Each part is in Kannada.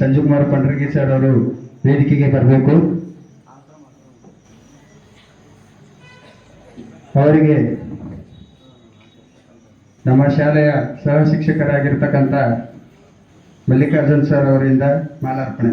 ಸಂಜುಕುಮಾರ್ ಪಂಡ್ರಗಿ ಸರ್ ಅವರು ವೇದಿಕೆಗೆ ಬರಬೇಕು. ಅವರಿಗೆ ನಮ್ಮ ಶಾಲೆಯ ಸಹ ಶಿಕ್ಷಕರಾಗಿರ್ತಕ್ಕಂಥ ಮಲ್ಲಿಕಾರ್ಜುನ್ ಸರ್ ಅವರಿಂದ ಮಾಲಾರ್ಪಣೆ.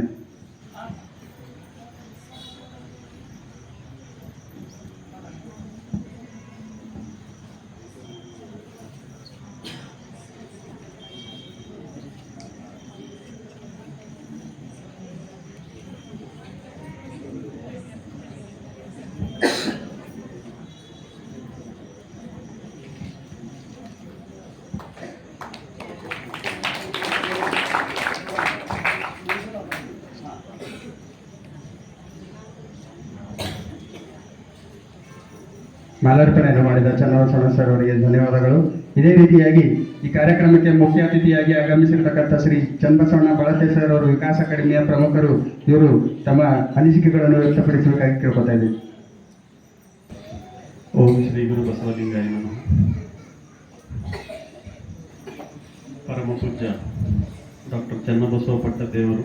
ಮಾಲಾರ್ಪಣೆಯನ್ನು ಮಾಡಿದ ಚನ್ನಬಸವಣ್ಣ ಸರ್ ಅವರಿಗೆ ಧನ್ಯವಾದಗಳು. ಇದೇ ರೀತಿಯಾಗಿ ಈ ಕಾರ್ಯಕ್ರಮಕ್ಕೆ ಮುಖ್ಯ ಅತಿಥಿಯಾಗಿ ಆಗಮಿಸಿರ್ತಕ್ಕಂಥ ಶ್ರೀ ಚನ್ನಬಸವಣ್ಣ ಬಳಕೆ ಸರ್ ಅವರು ವಿಕಾಸ ಅಕಾಡೆಮಿಯ ಪ್ರಮುಖರು. ಇವರು ತಮ್ಮ ಅನಿಸಿಕೆಗಳನ್ನು ವ್ಯಕ್ತಪಡಿಸಬೇಕಾಗಿ ಕೇಳ್ಕೊತಾ ಇದ್ದೀವಿ ಓಂ ಶ್ರೀ ಗುರು ಬಸವಲಿಂಗಾಯ ಪರಮ ಪೂಜ್ಯ ಡಾಕ್ಟರ್ ಚನ್ನಬಸವ ಪಟ್ಟದೇವರು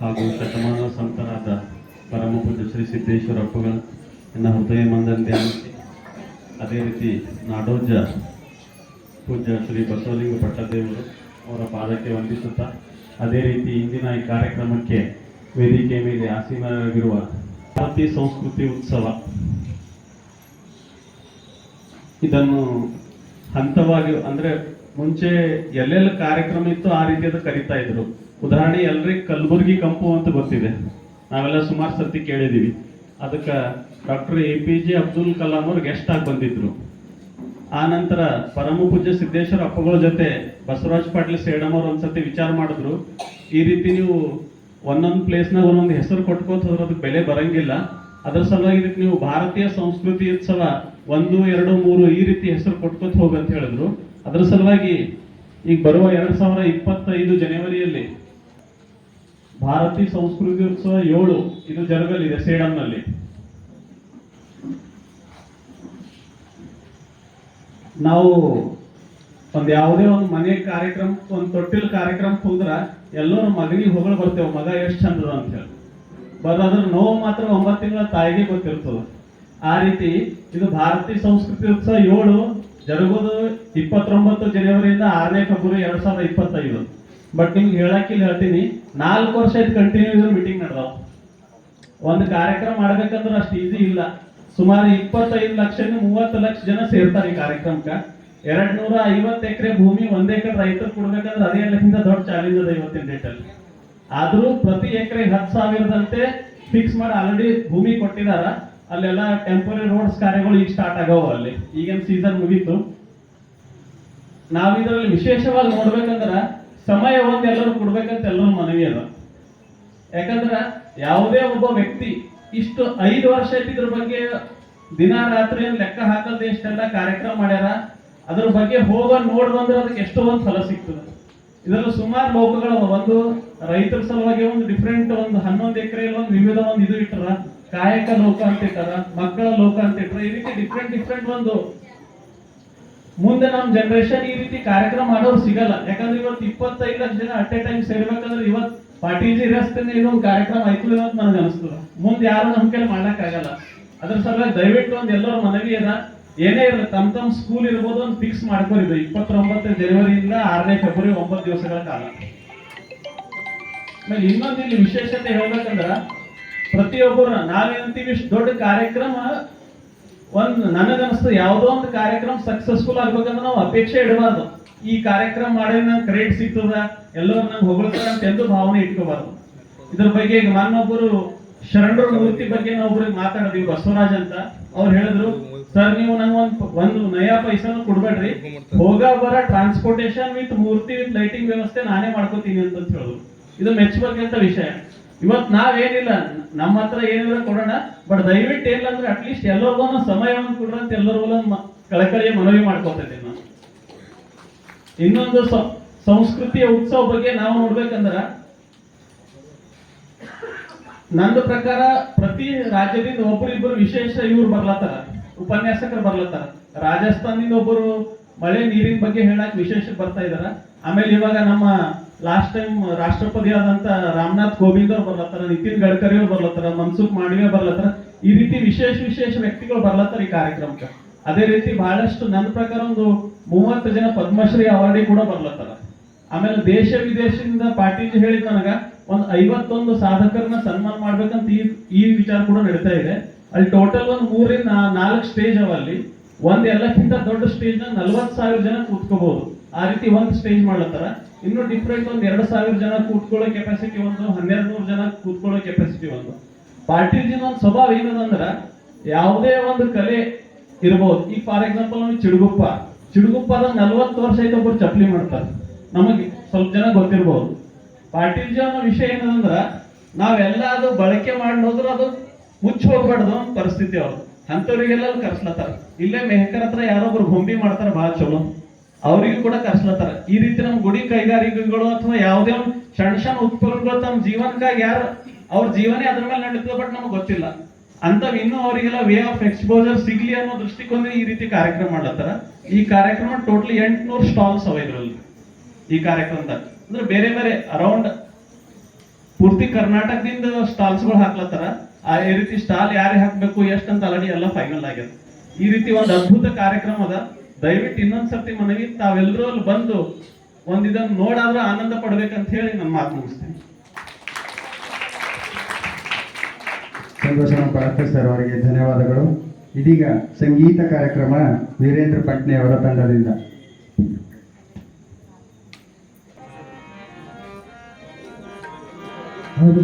ಹಾಗೂ ಶತಮಾನ ಸಂತರಾದ ಪರಮ ಪೂಜ್ಯ ಶ್ರೀ ಸಿದ್ದೇಶ್ವರ ಅಪ್ಪಗಳ ನನ್ನ ಹೃದಯ ಮಂದನ್ ಧ್ಯಾನಿಸಿ ಅದೇ ರೀತಿ ನಾಡೋಜ ಪೂಜ್ಯ ಶ್ರೀ ಬಸವಲಿಂಗ ಪಟ್ಟದೇವರು ಅವರ ಪಾದಕ್ಕೆ ವಂದಿಸುತ್ತಾ, ಅದೇ ರೀತಿ ಇಂದಿನ ಈ ಕಾರ್ಯಕ್ರಮಕ್ಕೆ ವೇದಿಕೆ ಮೇಲೆ ಆಸೀನರಾಗಿರುವ ಭಾರತೀಯ ಸಂಸ್ಕೃತಿ ಉತ್ಸವ. ಇದನ್ನು ಹಂತವಾಗಿ ಅಂದ್ರೆ ಮುಂಚೆ ಎಲ್ಲೆಲ್ಲ ಕಾರ್ಯಕ್ರಮ ಇತ್ತು ಆ ರೀತಿಯಾದ ಕರಿತಾ ಇದ್ರು. ಉದಾಹರಣೆ ಎಲ್ರಿಗೆ ಕಲಬುರ್ಗಿ ಕಂಪು ಅಂತ ಗೊತ್ತಿದೆ. ನಾವೆಲ್ಲ ಸುಮಾರು ಸರ್ತಿ ಕೇಳಿದೀವಿ. ಅದಕ್ಕೆ doctor A P J Abdul Kalam ಅವ್ರು ಗೆಸ್ಟ್ ಆಗಿ ಬಂದಿದ್ರು. ಆ ನಂತರ ಪರಮ ಪೂಜ್ಯ ಸಿದ್ದೇಶ್ವರ ಅಪ್ಪಗಳ ಜೊತೆ ಬಸವರಾಜ್ ಪಾಟೀಲ್ ಸೇಡಮ್ ಅವ್ರು ಒಂದ್ಸತಿ ವಿಚಾರ ಮಾಡಿದ್ರು. ಈ ರೀತಿ ನೀವು ಒಂದೊಂದು ಪ್ಲೇಸ್ನಾಗ ಒಂದೊಂದು ಹೆಸರು ಕೊಟ್ಕೋತ ಹೋದ್ರೆ ಅದಕ್ಕೆ ಬೆಲೆ ಬರಂಗಿಲ್ಲ. ಅದರ ಸಲುವಾಗಿ ಇದಕ್ಕೆ ನೀವು ಭಾರತೀಯ ಸಂಸ್ಕೃತಿ ಉತ್ಸವ ಒಂದು, ಎರಡು, ಮೂರು ಈ ರೀತಿ ಹೆಸರು ಕೊಟ್ಕೋತ ಹೋಗಂತ ಹೇಳಿದ್ರು. ಅದರ ಸಲುವಾಗಿ ಈಗ ಬರುವ ಎರಡ್ ಸಾವಿರ ಇಪ್ಪತ್ತೈದು ಜನವರಿಯಲ್ಲಿ ಭಾರತೀಯ ಸಂಸ್ಕೃತಿ ಉತ್ಸವ ಏಳು ಇದು ಜರುಗಲಿದೆ ಸೇಡಂನಲ್ಲಿ. ನಾವು ಒಂದು ಯಾವುದೇ ಒಂದು ಮನೆ ಕಾರ್ಯಕ್ರಮ, ಒಂದು ತೊಟ್ಟಿಲ್ ಕಾರ್ಯಕ್ರಮ ಹೋದ್ರ ಎಲ್ಲರೂ ಮಗನಿಗೆ ಹೊಗಳು ಬರ್ತೇವೆ, ಮಗ ಎಷ್ಟು ಚಂದದ ಅಂತ ಹೇಳಿ. ಅದ್ರ ನೋವು ಮಾತ್ರ ಒಂಬತ್ತು ತಿಂಗಳ ತಾಯಿಗೆ ಗೊತ್ತಿರ್ತದ. ಆ ರೀತಿ ಇದು ಭಾರತೀಯ ಸಂಸ್ಕೃತಿ ಉತ್ಸವ ಏಳು, ಜರುಗೋದು ಇಪ್ಪತ್ತೊಂಬತ್ತು ಜನವರಿಯಿಂದ ಆರನೇ ಫೆಬ್ರವರಿ ಎರಡ್ ಸಾವಿರದ ಇಪ್ಪತ್ತೈದು. ಬಟ್ ನಿಮ್ಗೆ ಹೇಳಕ್ಕಿಲ್ಲ ಹೇಳ್ತೀನಿ, ನಾಲ್ಕು ವರ್ಷ ಇದು ಕಂಟಿನ್ಯೂ ಮೀಟಿಂಗ್ ನಡೆದಾವ. ಒಂದು ಕಾರ್ಯಕ್ರಮ ಮಾಡ್ಬೇಕಂದ್ರೆ ಅಷ್ಟು ಈಸಿ ಇಲ್ಲ. ಸುಮಾರು ಇಪ್ಪತ್ತೈದು ಲಕ್ಷದಿಂದ ಮೂವತ್ತು ಲಕ್ಷ ಜನ ಸೇರ್ತಾರೆ ಈ ಕಾರ್ಯಕ್ರಮಕ್ಕೆ. ಎರಡ್ ನೂರ ಐವತ್ತು ಎಕರೆ ಭೂಮಿ ಒಂದ್ ಎಕರೆ ರೈತರು ಕೊಡ್ಬೇಕಂದ್ರೆ ಅದೇ ಎಲ್ಲಕ್ಕಿಂತ ದೊಡ್ಡ ಚಾಲೆಂಜ್ ಅದ ಇವತ್ತಿನ ಡೇಟಲ್ಲಿ ಆದ್ರೂ ಪ್ರತಿ ಎಕರೆ ಹತ್ತು ಸಾವಿರದಂತೆ ಫಿಕ್ಸ್ ಮಾಡಿ ಆಲ್ರೆಡಿ ಭೂಮಿ ಕೊಟ್ಟಿದಾರ. ಅಲ್ಲೆಲ್ಲ ಟೆಂಪರರಿ ರೋಡ್ಸ್ ಕಾರ್ಯಗಳು ಈಗ ಸ್ಟಾರ್ಟ್ ಆಗವ ಅಲ್ಲಿ. ಈಗಿನ ಸೀಸನ್ ಮುಗೀತು. ನಾವು ಇದರಲ್ಲಿ ವಿಶೇಷವಾಗಿ ನೋಡ್ಬೇಕಂದ್ರ ಸಮಯ ಒಂದ್ ಎಲ್ಲರೂ ಕೊಡ್ಬೇಕಂತ ಎಲ್ಲರೂ ಮನವಿ ಅದ. ಯಾಕಂದ್ರ ಯಾವುದೇ ಒಬ್ಬ ವ್ಯಕ್ತಿ ಇಷ್ಟು ಐದು ವರ್ಷ ಇದ್ರ ಬಗ್ಗೆ ದಿನ ರಾತ್ರಿ ಲೆಕ್ಕ ಹಾಕಲ್ದೆ ಇಷ್ಟೆಲ್ಲ ಕಾರ್ಯಕ್ರಮ ಮಾಡ್ಯಾರ, ಅದ್ರ ಬಗ್ಗೆ ಹೋಗ ನೋಡ್ ಬಂದ್ರೆ ಅದಕ್ಕೆ ಎಷ್ಟೋ ಒಂದು ಫಲ ಸಿಗ್ತದೆ. ಇದರಲ್ಲಿ ಸುಮಾರು ಲೋಕಗಳು ಒಂದು ರೈತರ ಸಲುವಾಗಿ ಒಂದು ಡಿಫ್ರೆಂಟ್ ಒಂದು ಹನ್ನೊಂದು ಎಕರೆಯಲ್ಲಿ ಒಂದು ವಿವಿಧ ಒಂದು ಇದು ಇಟ್ಟರ ಕಾಯಕ ಲೋಕ ಅಂತ ಇಟ್ಟರ, ಮಕ್ಕಳ ಲೋಕ ಅಂತ ಇಟ್ಟರ ಈ ರೀತಿ ಡಿಫ್ರೆಂಟ್ ಡಿಫ್ರೆಂಟ್ ಒಂದು ಮುಂದೆ ನಮ್ ಜನರೇಷನ್ ಈ ರೀತಿ ಕಾರ್ಯಕ್ರಮ ಮಾಡೋರು ಸಿಗಲ್ಲ. ಯಾಕಂದ್ರೆ ಇವತ್ತು ಇಪ್ಪತ್ತೈದು ಲಕ್ಷ ಜನ ಅಟ್ ಎ ಟೈಮ್ ಸೇರ್ಬೇಕಂದ್ರೆ ಇವತ್ತು ಪಾಟೀಜಿ ರಸ್ತೆನೇ ಇದೊಂದು ಕಾರ್ಯಕ್ರಮ ಆಯ್ತು ಅಂತ ನನಗೆ ಅನಿಸ್ತದ ಮುಂದೆ ಯಾರು ನಮ್ಮ ಕೈಲಿ ಮಾಡ್ಲಕ್ ಆಗಲ್ಲ ಅದ್ರ ಸಲುವಾಗಿ ದಯವಿಟ್ಟು ಒಂದ್ ಎಲ್ಲರ ಮನವಿ ಅದ ಏನೇ ಇರಲಿ ತಮ್ಮ ತಮ್ಮ ಸ್ಕೂಲ್ ಇರ್ಬೋದು ಒಂದು ಫಿಕ್ಸ್ ಮಾಡ್ಕೊಂಡಿದ್ದು. ಇಪ್ಪತ್ತೊಂಬತ್ತು ಜನವರಿಯಿಂದ ಆರನೇ ಫೆಬ್ರವರಿ ಒಂಬತ್ತು ದಿವಸಗಳ ಕಾಲ. ಆಮೇಲೆ ಇನ್ನೊಂದು ಇಲ್ಲಿ ವಿಶೇಷತೆ ಹೇಳ್ಬೇಕಂದ್ರ, ಪ್ರತಿಯೊಬ್ಬರು ನಾವೇನಂತೀವಿ ಇಷ್ಟು ದೊಡ್ಡ ಕಾರ್ಯಕ್ರಮ, ಒಂದು ನನಗನ್ನಿಸ್ತು ಯಾವುದೋ ಒಂದು ಕಾರ್ಯಕ್ರಮ ಸಕ್ಸಸ್ಫುಲ್ ಆಗ್ಬೇಕಂದ್ರೆ ನಾವು ಅಪೇಕ್ಷೆ ಇಡಬಾರ್ದು. ಈ ಕಾರ್ಯಕ್ರಮ ಮಾಡಿ ನಂಗೆ ಕ್ರೆಡಿಟ್ ಸಿಗ್ತದ? ಎಲ್ಲರೂ ನಂಗೆ ಹೊಗಳ್ತಾರ ಅಂತ ಎಂದು ಭಾವನೆ ಇಟ್ಕೋಬಾರ್ದು. ಇದ್ರ ಬಗ್ಗೆ ಈಗ ಮೊನ್ನೊಬ್ಬರು ಶರಣರ ಮೂರ್ತಿ ಬಗ್ಗೆ ನಾವು ಒಬ್ರಿಗೆ ಮಾತಾಡಿದ್ವಿ ಬಸವರಾಜ್ ಅಂತ ಅವ್ರು ಹೇಳಿದ್ರು, ಸರ್, ನೀವು ನಂಗೆ ಒಂದು ಒಂದು ನಯಾ ಪೈಸಾನು ಕೊಡ್ಬೇಡ್ರಿ. ಹೋಗ ಬರ ಟ್ರಾನ್ಸ್ಪೋರ್ಟೇಶನ್ ವಿತ್ ಮೂರ್ತಿ ವಿತ್ ಲೈಟಿಂಗ್ ವ್ಯವಸ್ಥೆ ನಾನೇ ಮಾಡ್ಕೋತೀನಿ ಅಂತ ಹೇಳಿದ್ರು. ಇದು ಮೆಚ್ಚಬೇಕಂತ ವಿಷಯ. ಇವತ್ ನಾವೇನಿಲ್ಲ, ನಮ್ಮ ಹತ್ರ ಏನಿಲ್ಲ ಕೊಡೋಣ, ಬಟ್ ದಯವಿಟ್ಟು ಏನಿಲ್ಲ ಅಂದ್ರೆ ಅಟ್ಲೀಸ್ಟ್ ಎಲ್ಲರಿಗೂ ಸಮಯವನ್ನು ಕೊಡ್ರಂತ ಎಲ್ಲರಿಗೂ ಕಳಕಳಿಯ ಮನವಿ ಮಾಡ್ಕೊತಿದ್ದೀನಿ ನಾನು. ಇನ್ನೊಂದು ಸಂಸ್ಕೃತಿಯ ಉತ್ಸವ ಬಗ್ಗೆ ನಾವು ನೋಡ್ಬೇಕಂದ್ರ, ನಂದು ಪ್ರಕಾರ ಪ್ರತಿ ರಾಜ್ಯದಿಂದ ಒಬ್ಬರಿಬ್ಬರು ವಿಶೇಷ ಇವ್ರು ಬರ್ಲತ್ತಾರ, ಉಪನ್ಯಾಸಕರು ಬರ್ಲತ್ತಾರ. ರಾಜಸ್ಥಾನದಿಂದ ಒಬ್ಬರು ಮಳೆ ನೀರಿನ ಬಗ್ಗೆ ಹೇಳಕ್ ವಿಶೇಷ ಬರ್ತಾ ಇದಾರ. ಆಮೇಲೆ ಇವಾಗ ನಮ್ಮ ಲಾಸ್ಟ್ ಟೈಮ್ ರಾಷ್ಟ್ರಪತಿ ಆದಂತ ರಾಮನಾಥ್ ಕೋವಿಂದ್ ಅವ್ರು ಬರ್ಲತ್ತಾರ, ನಿತಿನ್ ಗಡ್ಕರಿ ಅವ್ರು ಬರ್ಲತ್ತಾರ, ಮನ್ಸುಖ್ ಮಾಂಡವಿಯ ಬರ್ಲತ್ತಾರ. ಈ ರೀತಿ ವಿಶೇಷ ವಿಶೇಷ ವ್ಯಕ್ತಿಗಳು ಬರ್ಲತ್ತಾರ ಈ ಕಾರ್ಯಕ್ರಮಕ್ಕೆ. ಅದೇ ರೀತಿ ಬಹಳಷ್ಟು ನನ್ನ ಪ್ರಕಾರ ಒಂದು ಮೂವತ್ತು ಜನ ಪದ್ಮಶ್ರೀ ಅವಾರ್ಡಿ ಕೂಡ ಬರ್ಲತ್ತಲ್ಲ. ಆಮೇಲೆ ದೇಶ ವಿದೇಶದಿಂದ ಪಾಟೀಲ್ ಹೇಳಿದ ನನಗ ಒಂದ್ ಐವತ್ತೊಂದು ಸಾಧಕರನ್ನ ಸನ್ಮಾನ ಮಾಡ್ಬೇಕಂತ ಈ ಈ ವಿಚಾರ ಕೂಡ ನಡೀತಾ ಇದೆ. ಅಲ್ಲಿ ಟೋಟಲ್ ಒಂದ್ ಮೂರಿಂದ ನಾಲ್ಕು ಸ್ಟೇಜ್ ಅವ ಅಲ್ಲಿ. ಒಂದ್ ಎಲ್ಲಕ್ಕಿಂತ ದೊಡ್ಡ ಸ್ಟೇಜ್ನ ನಲ್ವತ್ ಸಾವಿರ ಜನ ಕೂತ್ಕೋಬಹುದು ಆ ರೀತಿ ಒಂದ್ ಸ್ಟೇಜ್ ಮಾಡ್ಲತ್ತಾರ. ಇನ್ನು ಡಿಫ್ರೆಂಟ್ ಒಂದ್ ಎರಡ್ ಸಾವಿರ ಜನ ಕೂತ್ಕೊಳ್ಳೋ ಕೆಪಾಸಿಟಿ ಒಂದು, ಹನ್ನೆರಡು ನೂರು ಜನ ಕೂತ್ಕೊಳ್ಳೋ ಕೆಪಾಸಿಟಿ ಒಂದು. ಪಾಟೀಲ್ಜಿನ ಒಂದು ಸ್ವಭಾವ ಏನದಂದ್ರ, ಯಾವುದೇ ಒಂದು ಕಲೆ ಇರ್ಬೋದು. ಈಗ ಫಾರ್ ಎಕ್ಸಾಂಪಲ್ ನಮಗೆ ಚಿಡುಗುಪ್ಪ. ಚಿಡುಗುಪ್ಪದ ನಲ್ವತ್ತು ವರ್ಷ ಐತೆ ಒಬ್ಬರು ಚಪ್ಲಿ ಮಾಡ್ತಾರೆ. ನಮಗೆ ಸ್ವಲ್ಪ ಜನ ಗೊತ್ತಿರ್ಬೋದು. ಪಾಟೀಲ್ಜಿ ಅನ್ನೋ ವಿಷಯ ಏನದಂದ್ರ ನಾವೆಲ್ಲ ಅದು ಬಳಕೆ ಮಾಡಿ ಹೋದ್ರೆ ಅದು ಮುಚ್ಚಿ ಹೋಗ್ಬಾರ್ದು ಪರಿಸ್ಥಿತಿ ಅವ್ರು ಅಲ್ಲಿ ಕರ್ಸ್ಲತ್ತಾರ. ಇಲ್ಲೇ ಮೆಹಕರ್ ಹತ್ರ ಯಾರೊಬ್ರು ಗೊಂಬಿ ಮಾಡ್ತಾರ ಬಹಳ ಚಲೋ. ಅವರಿಗೂ ಕೂಡ ಕರ್ಸ್ಲತ್ತಾರ. ಈ ರೀತಿ ನಮ್ಮ ಗುಡಿ ಕೈಗಾರಿಕೆಗಳು ಅಥವಾ ಯಾವುದೇ ಒಂದು ಸಣ್ಣ ಸಣ್ಣ ಉತ್ಪನ್ನಗಳು ತಮ್ಮ ಜೀವನಕ್ಕಾಗಿ ಯಾರು ಅವ್ರ ಜೀವನೇ ಅದ್ರ ಮೇಲೆ ನಡೀತದೆ ಬಟ್ ನಮ್ಗೆ ಗೊತ್ತಿಲ್ಲ. ಅಂತವ್ ಇನ್ನೂ ಅವರಿಗೆಲ್ಲ ವೇ ಆಫ್ ಎಕ್ಸ್ಪೋಜರ್ ಸಿಗ್ಲಿ ಅನ್ನೋ ದೃಷ್ಟಿಕೋನ ಈ ರೀತಿ ಕಾರ್ಯಕ್ರಮ ಮಾಡ್ಲತ್ತಾರ. ಈ ಕಾರ್ಯಕ್ರಮ ಟೋಟಲಿ ಎಂಟ್ನೂರು ಸ್ಟಾಲ್ಸ್ ಅವ ಇದ್ರಲ್ಲಿ. ಈ ಕಾರ್ಯಕ್ರಮದಾಗ. ಅಂದ್ರೆ ಬೇರೆ ಬೇರೆ ಅರೌಂಡ್ ಪೂರ್ತಿ ಕರ್ನಾಟಕದಿಂದ ಸ್ಟಾಲ್ಸ್ಗಳು ಹಾಕ್ಲತ್ತಾರ. ಆ ಈ ರೀತಿ ಸ್ಟಾಲ್ ಯಾರೇ ಹಾಕ್ಬೇಕು ಅಂತ ಆಲ್ರೆಡಿ ಎಲ್ಲ ಫೈನಲ್ ಆಗ್ಯದ. ಈ ರೀತಿ ಒಂದು ಅದ್ಭುತ ಕಾರ್ಯಕ್ರಮ ಅದ. ದಯವಿಟ್ಟು ಇನ್ನೊಂದ್ ಸರ್ತಿ ಮನವಿ ತಾವೆಲ್ಲರೂ ಅಲ್ಲಿ ಬಂದು ಒಂದಿದನ್ನು ನೋಡಾದ್ರೂ ಆನಂದ ಪಡ್ಬೇಕಂತ ಹೇಳಿ ನನ್ನ ಮಾತು ಮುಗಿಸ್ತೀನಿ. ಬಳಕೆ ಸರ್ ಅವರಿಗೆ ಧನ್ಯವಾದಗಳು. ಇದೀಗ ಸಂಗೀತ ಕಾರ್ಯಕ್ರಮ ವೀರೇಂದ್ರ ಪಟ್ನೆ ಅವರ ತಂಡದಿಂದ. ಹೌದು.